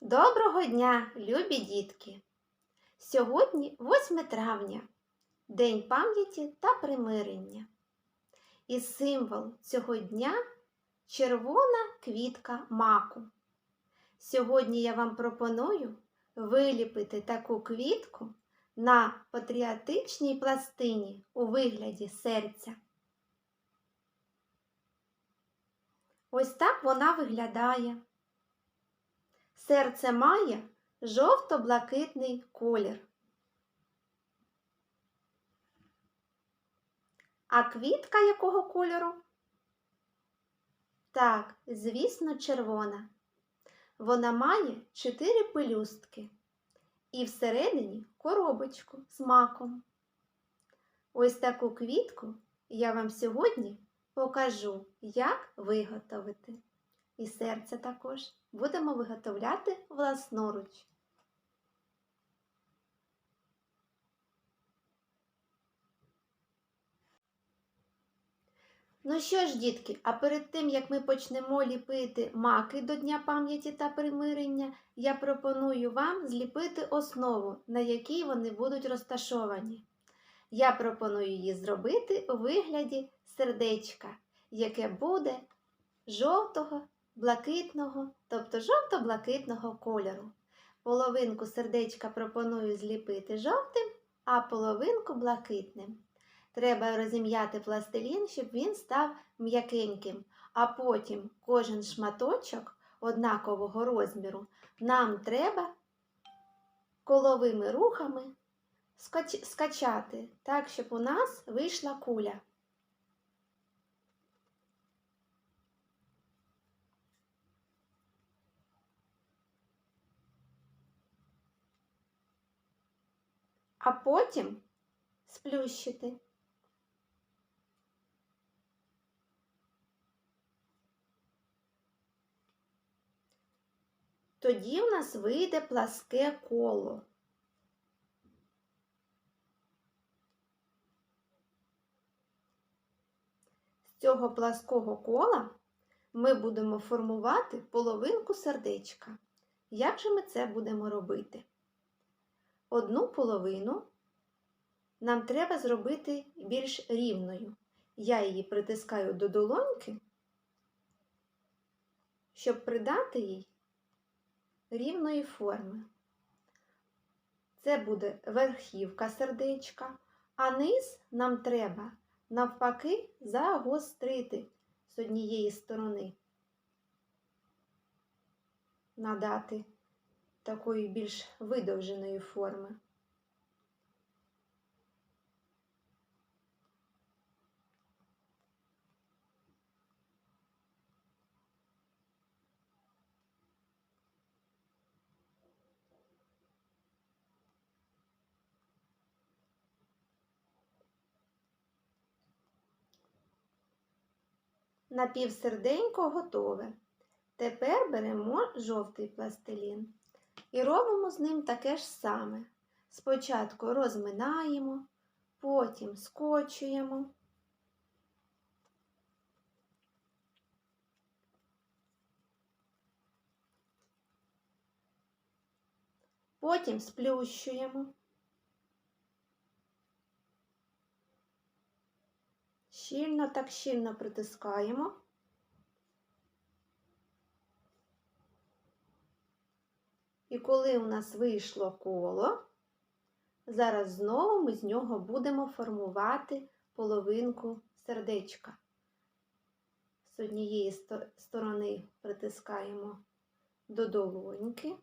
Доброго дня, любі дітки! Сьогодні 8 травня, День пам'яті та примирення. І символ цього дня червона квітка маку. Сьогодні я вам пропоную виліпити таку квітку на патріотичній пластині у вигляді серця. Ось так вона виглядає. Серце має жовто-блакитний колір. А квітка якого кольору? Так, звісно, червона. Вона має чотири пелюстки і всередині коробочку з маком. Ось таку квітку я вам сьогодні покажу, як виготовити. І серце також будемо виготовляти власноруч. Ну що ж, дітки, а перед тим, як ми почнемо ліпити маки до Дня пам'яті та примирення, я пропоную вам зліпити основу, на якій вони будуть розташовані. Я пропоную її зробити у вигляді сердечка, яке буде жовтого, блакитного, тобто жовто-блакитного кольору. Половинку сердечка пропоную зліпити жовтим, а половинку блакитним. Треба розім'яти пластилін, щоб він став м'якеньким, а потім кожен шматочок однакового розміру нам треба коловими рухами скачати, так, щоб у нас вийшла куля. А потім сплющити. Тоді в нас вийде пласке коло. З цього плаского кола ми будемо формувати половинку сердечка. Як же ми це будемо робити? Одну половину нам треба зробити більш рівною. Я її притискаю до долоньки, щоб придати їй рівної форми. Це буде верхівка сердечка, а низ нам треба навпаки загострити з однієї сторони, надати такої більш видовженої форми. Напівсерденько готове. Тепер беремо жовтий пластилін і робимо з ним таке ж саме. Спочатку розминаємо, потім скочуємо. Потім сплющуємо. Щільно так щільно притискаємо. І коли у нас вийшло коло, зараз знову ми з нього будемо формувати половинку сердечка. З однієї сторони притискаємо до долоньки.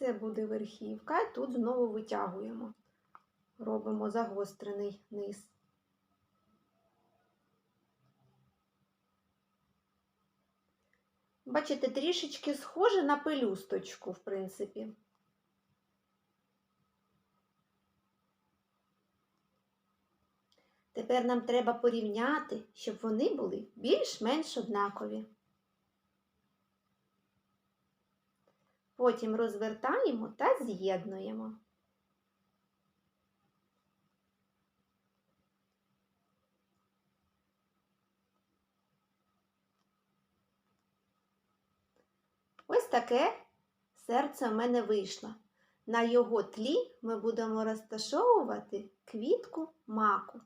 Це буде верхівка, і тут знову витягуємо, робимо загострений низ. Бачите, трішечки схоже на пелюсточку, в принципі. Тепер нам треба порівняти, щоб вони були більш-менш однакові. Потім розвертаємо та з'єднуємо. Ось таке серце в мене вийшло. На його тлі ми будемо розташовувати квітку маку.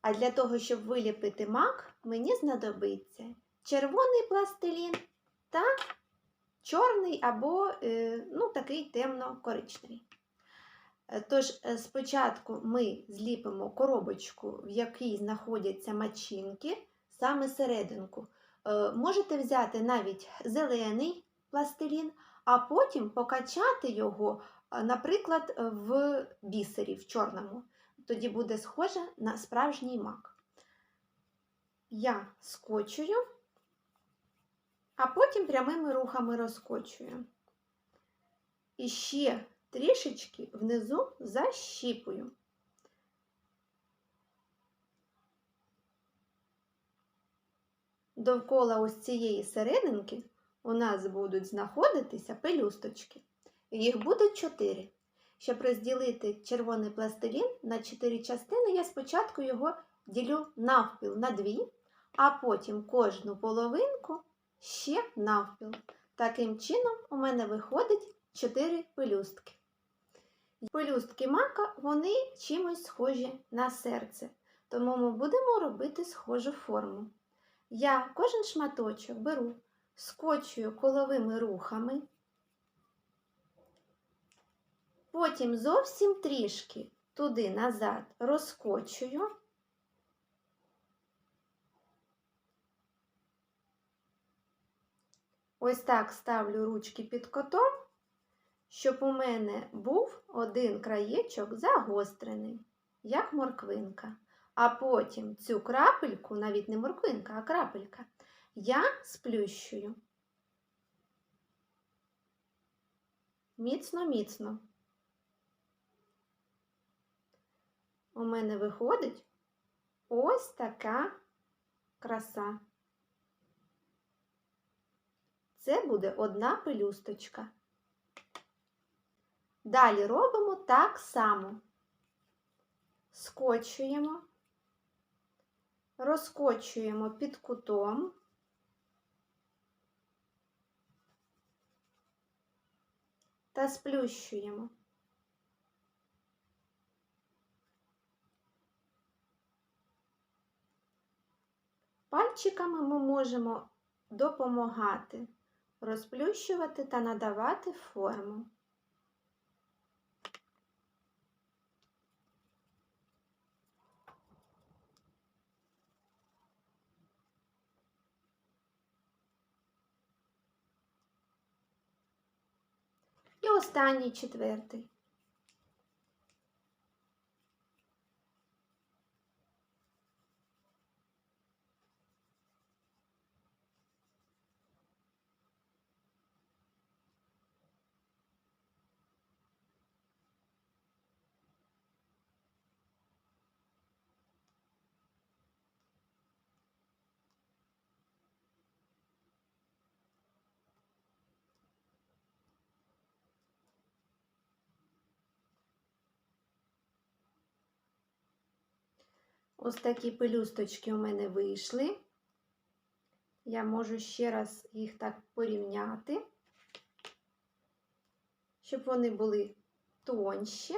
А для того, щоб виліпити мак, мені знадобиться червоний пластилін та чорний або е, ну, такий темно-коричневий. Е, Тож, е, спочатку ми зліпимо коробочку, в якій знаходяться мачинки, саме серединку. Можете взяти навіть зелений пластилін, а потім покачати його, наприклад, в бісері, в чорному. Тоді буде схоже на справжній мак. Я скочую, а потім прямими рухами розкочую. І ще трішечки внизу защіпую. Довкола ось цієї серединки у нас будуть знаходитися пелюсточки. Їх буде чотири. Щоб розділити червоний пластилін на чотири частини, я спочатку його ділю навпіл на дві, а потім кожну половинку ще навпіл. Таким чином у мене виходить чотири пелюстки. Пелюстки мака вони чимось схожі на серце, тому ми будемо робити схожу форму. Я кожен шматочок беру, скочую коловими рухами, потім зовсім трішки туди назад розкочую. Ось так ставлю ручки під котом, щоб у мене був один краєчок загострений, як морквинка. А потім цю крапельку, навіть не морквинка, а крапелька, я сплющую. Міцно-міцно. У мене виходить ось така краса. Це буде одна пелюсточка. Далі робимо так само. Скочуємо, розкочуємо під кутом. Та сплющуємо. Пальчиками ми можемо допомагати розплющувати та надавати форму. І останній четвертий. Ось такі пелюсточки у мене вийшли. Я можу ще раз їх так порівняти, щоб вони були тонші.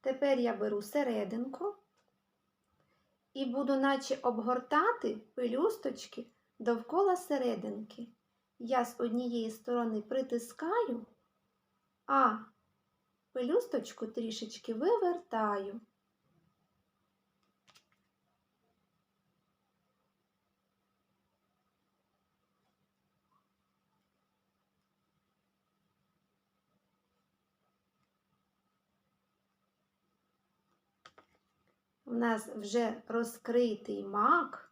Тепер я беру серединку і буду наче обгортати пелюсточки довкола серединки. Я з однієї сторони притискаю, а пелюсточку трішечки вивертаю. У нас вже розкритий мак.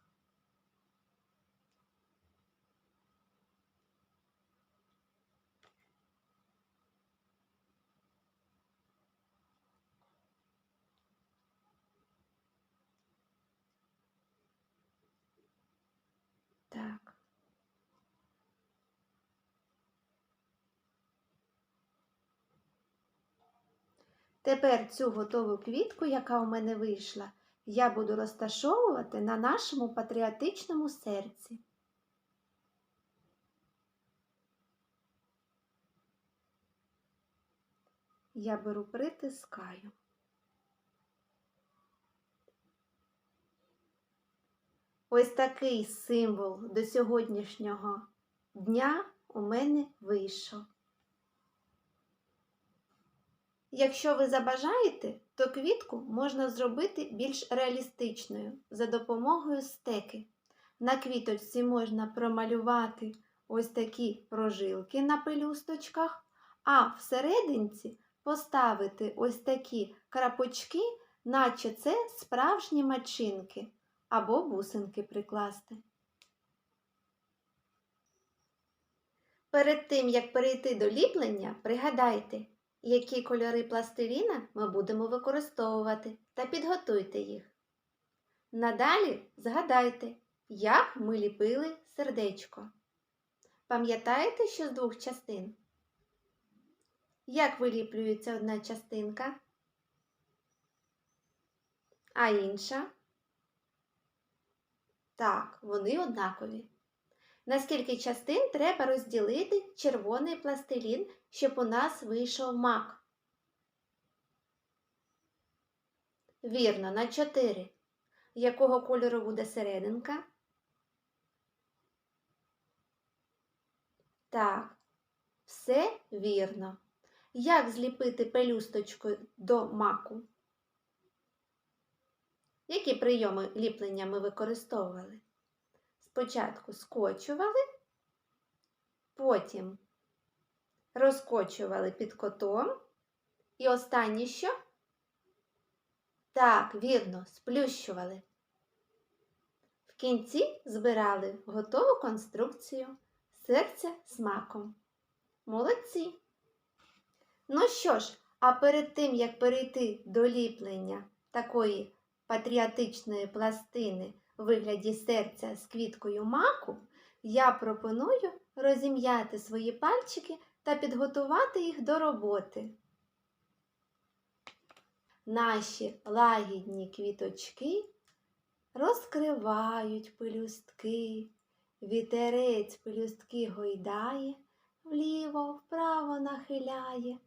Тепер цю готову квітку, яка у мене вийшла, я буду розташовувати на нашому патріотичному серці. Я беру притискаю. Ось такий символ до сьогоднішнього дня у мене вийшов. Якщо ви забажаєте, то квітку можна зробити більш реалістичною за допомогою стеки. На квіточці можна промалювати ось такі прожилки на пелюсточках, а всерединці поставити ось такі крапочки, наче це справжні мачинки або бусинки прикласти. Перед тим, як перейти до ліплення, пригадайте, які кольори пластиліна ми будемо використовувати та підготуйте їх. Надалі згадайте, як ми ліпили сердечко. Пам'ятаєте, що з двох частин? Як виліплюється одна частинка, а інша? Так, вони однакові. На скільки частин треба розділити червоний пластилін, щоб у нас вийшов мак? Вірно, на 4. Якого кольору буде серединка? Так, все вірно. Як зліпити пелюсточку до маку? Які прийоми ліплення ми використовували? Спочатку скочували, потім розкочували під котом. І останнє що? Так, вірно, сплющували. В кінці збирали готову конструкцію серця з маком. Молодці! Ну що ж, а перед тим, як перейти до ліплення такої патріотичної пластини вигляді серця з квіткою маку, я пропоную розім'яти свої пальчики та підготувати їх до роботи. Наші лагідні квіточки розкривають пелюстки, вітерець пелюстки гойдає, вліво вправо нахиляє.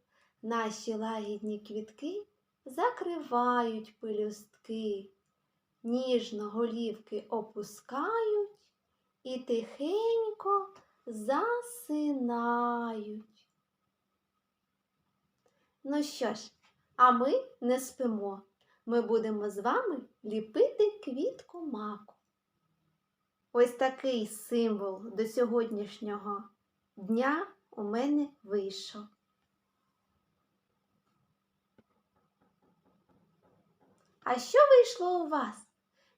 Наші лагідні квітки закривають пелюстки, ніжно голівки опускають і тихенько засинають. Ну що ж, а ми не спимо. Ми будемо з вами ліпити квітку маку. Ось такий символ до сьогоднішнього дня у мене вийшов. А що вийшло у вас?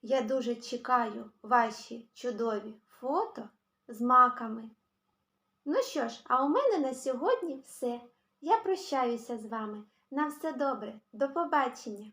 Я дуже чекаю ваші чудові фото з маками. Ну що ж, а у мене на сьогодні все. Я прощаюся з вами. На все добре. До побачення!